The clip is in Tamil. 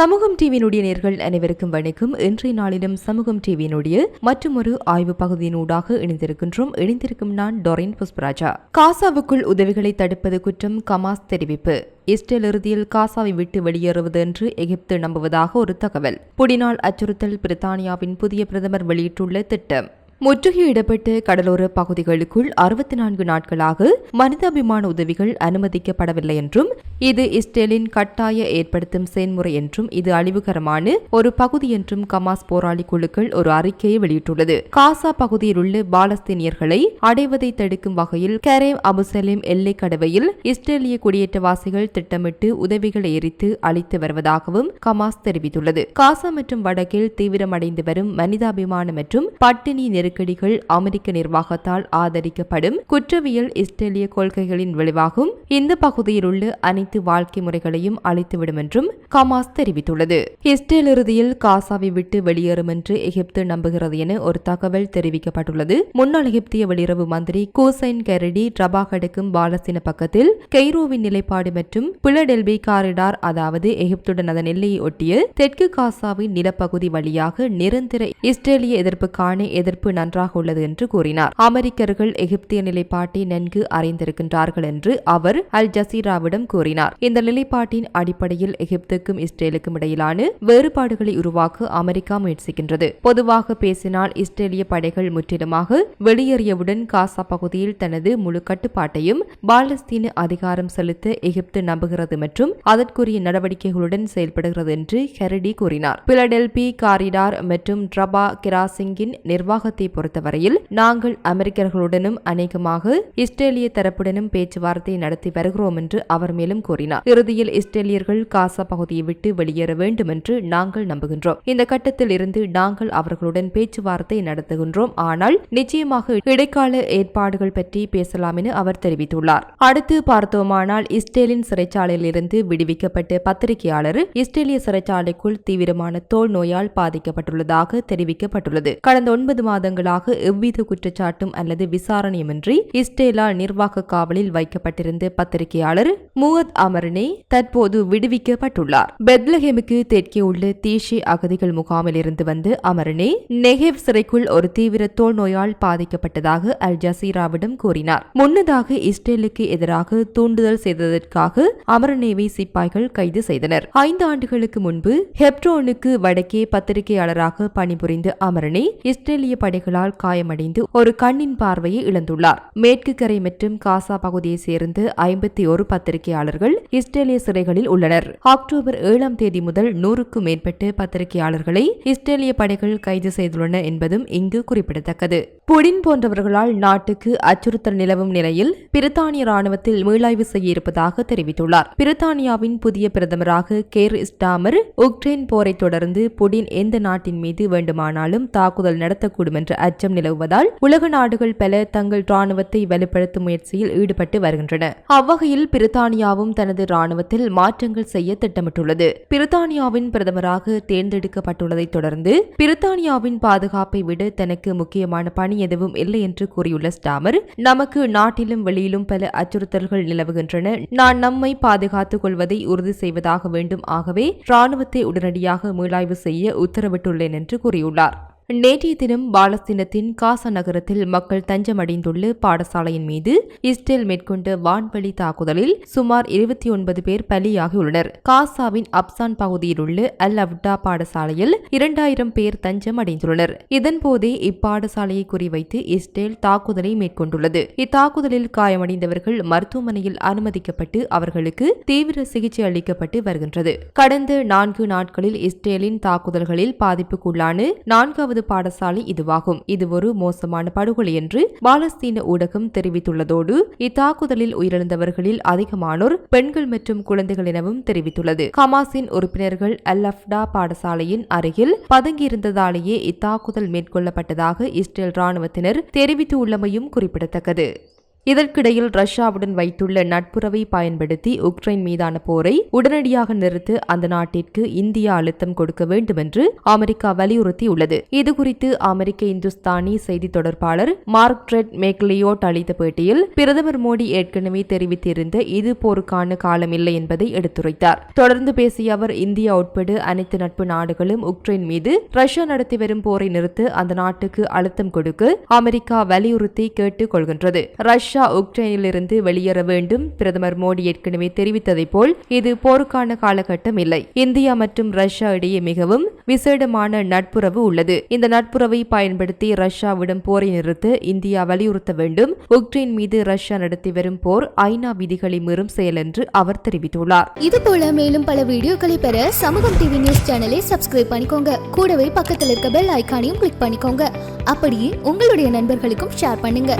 சமூகம் டிவியினுடைய நேர்கள் அனைவருக்கும் வணக்கம். இன்றைய நாளிலும் சமூகம் டிவியினுடைய மற்றொரு ஆய்வு பகுதியினூடாக இணைந்திருக்கின்றோம். இணைந்திருக்கும் நான் டொரின் புஷ்பராஜா. காசாவுக்குள் உதவிகளை தடுப்பது குற்றம் கமாஸ் தெரிவிப்பு. இஸ்ரேல் இறுதியில் காசாவை விட்டு வெளியேறுவது என்று எகிப்து நம்புவதாக ஒரு தகவல். புடினால் அச்சுறுத்தல் பிரித்தானியாவின் புதிய பிரதமர் வெளியிட்டுள்ள திட்டம். முற்றுகையிடப்பட்ட கடலோர பகுதிகளுக்குள் அறுபத்தி நான்கு நாட்களாக மனிதாபிமான உதவிகள் அனுமதிக்கப்படவில்லை என்றும் இது இஸ்ரேலின் கட்டாய ஏற்படுத்தும் செயல்முறை என்றும் இது அழிவுகரமான ஒரு பகுதி என்றும் கமாஸ் போராளி குழுக்கள் ஒரு அறிக்கையை வெளியிட்டுள்ளது. காசா பகுதியில் உள்ள பாலஸ்தீனியர்களை அடைவதை தடுக்கும் வகையில் கரேம் அபுசலேம் எல்லை கடவையில் இஸ்ரேலிய குடியேற்றவாசிகள் திட்டமிட்டு உதவிகளை எரித்து அளித்து வருவதாகவும் கமாஸ் தெரிவித்துள்ளது. காசா மற்றும் வடக்கில் தீவிரமடைந்து வரும் மனிதாபிமான மற்றும் பட்டினி நெருக்கடிகள் அமெரிக்க நிர்வாகத்தால் ஆதரிக்கப்படும் குற்றவியல் இஸ்ரேலிய கொள்கைகளின் விளைவாகும். இந்த பகுதியில் உள்ள அனைத்து வாழ்க்கை முறைகளையும் அழித்துவிடும் என்றும் கமாஸ் தெரிவித்துள்ளது. இஸ்ரேல் இறுதியில் காசாவை விட்டு வெளியேறும் என்று எகிப்து நம்புகிறது என ஒரு தகவல் தெரிவிக்கப்பட்டுள்ளது. முன்னாள் எகிப்திய வெளியுறவு மந்திரி கூசைன் கெரடி ரபா கடக்கும் பாலஸ்தீன பக்கத்தில் கெய்ரோவின் நிலைப்பாடு மற்றும் பிளடெல்பி காரிடார் அதாவது எகிப்துடன் அதன் எல்லையை ஒட்டிய தெற்கு காசாவின் நிலப்பகுதி வழியாக நிரந்தர இஸ்ரேலிய எதிர்ப்புக்கான எதிர்ப்பு நன்றாக உள்ளது என்று கூறினார். அமெரிக்கர்கள் எகிப்திய நிலைப்பாட்டை நன்கு அறிந்திருக்கின்றார்கள் என்று அவர் அல் ஜசீராவிடம் கூறினார். இந்த நிலைப்பாட்டின் அடிப்படையில் எகிப்துக்கும் இஸ்ரேலுக்கும் இடையிலான வேறுபாடுகளை உருவாக்க அமெரிக்கா முயற்சிக்கின்றது. பொதுவாக பேசினால் இஸ்ரேலிய படைகள் முற்றிலுமாக வெளியேறியவுடன் காசா பகுதியில் தனது முழு கட்டுப்பாட்டையும் பாலஸ்தீன அதிகாரம் செலுத்த எகிப்து நம்புகிறது மற்றும் அதற்குரிய நடவடிக்கைகளுடன் செயல்படுகிறது என்று ஹெரடி கூறினார். பிலடெல்பி காரிடார் மற்றும் ட்ரபா கிராசிங்கின் நிர்வாகத்தை பொறுத்தவரையில் நாங்கள் அமெரிக்கர்களுடனும் அநேகமாக இஸ்ரேலிய தரப்புடனும் பேச்சுவார்த்தை நடத்தி வருகிறோம் என்று அவர் மேலும் கூறினார். இறுதியில் இஸ்ரேலியர்கள் காசா பகுதியை விட்டு வெளியேற வேண்டும் என்று நாங்கள் நம்புகின்றோம். இந்த கட்டத்தில் இருந்து நாங்கள் அவர்களுடன் பேச்சுவார்த்தை நடத்துகின்றோம். ஆனால் நிச்சயமாக இடைக்கால ஏற்பாடுகள் பற்றி பேசலாம் என அவர் தெரிவித்துள்ளார். அடுத்து பார்த்தோமானால் இஸ்ரேலின் சிறைச்சாலையில் இருந்து விடுவிக்கப்பட்ட பத்திரிகையாளர் இஸ்ரேலிய சிறைச்சாலைக்குள் தீவிரமான தோல் நோயால் பாதிக்கப்பட்டுள்ளதாக தெரிவிக்கப்பட்டுள்ளது. கடந்த ஒன்பது மாதங்கள் மாதங்களாக எவ்வித குற்றச்சாட்டும் அல்லது விசாரணையுமின்றி இஸ்டேலா நிர்வாக காவலில் வைக்கப்பட்டிருந்த பத்திரிகையாளர் முகத் அமரனே தற்போது விடுவிக்கப்பட்டுள்ளார். பெத்லஹேமுக்கு தெற்கே உள்ள தீஷே அகதிகள் முகாமில் இருந்து வந்து அமரனே நெஹேவ் சிறைக்குள் ஒரு தீவிர தோல் நோயால் பாதிக்கப்பட்டதாக அல் ஜசீராவிடம் கூறினார். முன்னதாக இஸ்ரேலுக்கு எதிராக தூண்டுதல் செய்ததற்காக அமரனேவை சிப்பாய்கள் கைது செய்தனர். ஐந்து ஆண்டுகளுக்கு முன்பு ஹெப்ரோனுக்கு வடக்கே பத்திரிகையாளராக பணிபுரிந்த அமரனே இஸ்ரேலிய படை படைகளால் காயமடைந்து ஒரு கண்ணின் பார்வையை இழந்துள்ளார். மேற்கு கரை மற்றும் காசா பகுதியை சேர்ந்து ஐம்பத்தி ஒரு பத்திரிகையாளர்கள் இஸ்ரேலிய சிறைகளில் உள்ளனர். அக்டோபர் ஏழாம் தேதி முதல் நூறுக்கும் மேற்பட்ட பத்திரிகையாளர்களை இஸ்ரேலிய படைகள் கைது செய்துள்ளன என்பதும் இங்கு குறிப்பிடத்தக்கது. புடின் போன்றவர்களால் நாட்டுக்கு அச்சுறுத்தல் நிலவும் நிலையில் பிரித்தானிய ராணுவத்தில் மீளாய்வு செய்ய இருப்பதாக தெரிவித்துள்ளார். பிரித்தானியாவின் புதிய பிரதமராக கேர் ஸ்டாமர் உக்ரைன் போரை தொடர்ந்து புடின் எந்த நாட்டின் மீது வேண்டுமானாலும் தாக்குதல் நடத்தக்கூடும் என்று அச்சம் நிலவுவதால் உலக நாடுகள் பல தங்கள் ராணுவத்தை வலுப்படுத்தும் முயற்சியில் ஈடுபட்டு வருகின்றன. அவ்வகையில் பிரித்தானியாவும் தனது ராணுவத்தில் மாற்றங்கள் செய்ய திட்டமிட்டுள்ளது. பிரித்தானியாவின் பிரதமராக தேர்ந்தெடுக்கப்பட்டுள்ளதைத் தொடர்ந்து பிரித்தானியாவின் பாதுகாப்பை விட தனக்கு முக்கியமான பணி எதுவும் இல்லை என்று கூறியுள்ள ஸ்டாமர் நமக்கு நாட்டிலும் வெளியிலும் பல அச்சுறுத்தல்கள் நிலவுகின்றன. நான் நம்மை பாதுகாத்துக் கொள்வதை உறுதி செய்வதாக வேண்டும். ஆகவே ராணுவத்தை உடனடியாக மீளாய்வு செய்ய உத்தரவிட்டுள்ளேன் என்று கூறியுள்ளார். நேற்றைய தினம் பாலஸ்தீனத்தின் காசா நகரத்தில் மக்கள் தஞ்சமடைந்துள்ள பாடசாலையின் மீது இஸ்ரேல் மேற்கொண்ட வான்வழி தாக்குதலில் சுமார் இருபத்தி ஒன்பது பேர் பலியாகியுள்ளனர். காசாவின் அப்சான் பகுதியில் உள்ள அல் அவ்டா பாடசாலையில் இரண்டாயிரம் பேர் தஞ்சம் அடைந்துள்ளனர் இதன்போதே இப்பாடசாலையை குறிவைத்து இஸ்ரேல் தாக்குதலை மேற்கொண்டுள்ளது. இத்தாக்குதலில் காயமடைந்தவர்கள் மருத்துவமனையில் அனுமதிக்கப்பட்டு அவர்களுக்கு தீவிர சிகிச்சை அளிக்கப்பட்டு வருகின்றது. கடந்த நான்கு நாட்களில் இஸ்ரேலின் தாக்குதல்களில் பாதிப்புக்குள்ளான நான்காவது இரண்டாவது பாடசாலை இதுவாகும். இது ஒரு மோசமான படுகொலை என்று பாலஸ்தீன ஊடகம் தெரிவித்துள்ளதோடு இத்தாக்குதலில் உயிரிழந்தவர்களில் அதிகமானோர் பெண்கள் மற்றும் குழந்தைகள் எனவும் தெரிவித்துள்ளது. ஹமாஸின் உறுப்பினர்கள் அல் அஃப்டா பாடசாலையின் அருகில் பதுங்கியிருந்ததாலேயே இத்தாக்குதல் மேற்கொள்ளப்பட்டதாக இஸ்ரேல் ராணுவத்தினர் தெரிவித்துள்ளமையும் குறிப்பிடத்தக்கது. இதற்கிடையில் ரஷ்யாவுடன் வைத்துள்ள நட்புறவை பயன்படுத்தி உக்ரைன் மீதான போரை உடனடியாக நிறுத்த அந்த நாட்டிற்கு இந்தியா அழுத்தம் கொடுக்க வேண்டும் என்று அமெரிக்கா வலியுறுத்தியுள்ளது. இதுகுறித்து அமெரிக்க இந்துஸ்தானி செய்தி தொடர்பாளர் மார்க் ட்ரெட் மேக்லியோட் அளித்த பேட்டியில் பிரதமர் மோடி ஏற்கனவே தெரிவித்திருந்த இது போருக்கான காலமில்லை என்பதை எடுத்துரைத்தார். தொடர்ந்து பேசிய அவர் இந்தியா உட்பட அனைத்து நட்பு நாடுகளும் உக்ரைன் மீது ரஷ்யா நடத்தி வரும் போரை நிறுத்த அந்த நாட்டுக்கு அழுத்தம் கொடுக்க அமெரிக்கா வலியுறுத்தி கேட்டுக் கொள்கின்றது ரஷ்யா உக்ரைனிலிருந்து வெளியேற வேண்டும் பிரதமர் மோடி ஏற்கனவே தெரிவித்ததைப் போல் இது போருக்கான காலகட்டம் இல்லை. இந்தியா மற்றும் ரஷ்யா இடையே மிகவும் விசேடமான நட்புறவு உள்ளது. இந்த நட்புறவை பயன்படுத்தி ரஷ்யாவிடம் போரை நிறுத்த இந்தியா வலியுறுத்த வேண்டும். உக்ரைன் மீது ரஷ்யா நடத்தி வரும் போர் ஐநா விதிகளை மீறும் செயல் என்று அவர் தெரிவித்துள்ளார். இது போல மேலும் பல வீடியோக்களை பெற சமூகம் டிவி நியூஸ் சேனலை சப்ஸ்கிரைப் பண்ணிக்கோங்க. கூடவே பக்கத்தில் இருக்க பெல் ஐகானையும் கிளிக் பண்ணிக்கோங்க. அப்படியே உங்களுடைய நண்பர்களுக்கும் ஷேர் பண்ணுங்க.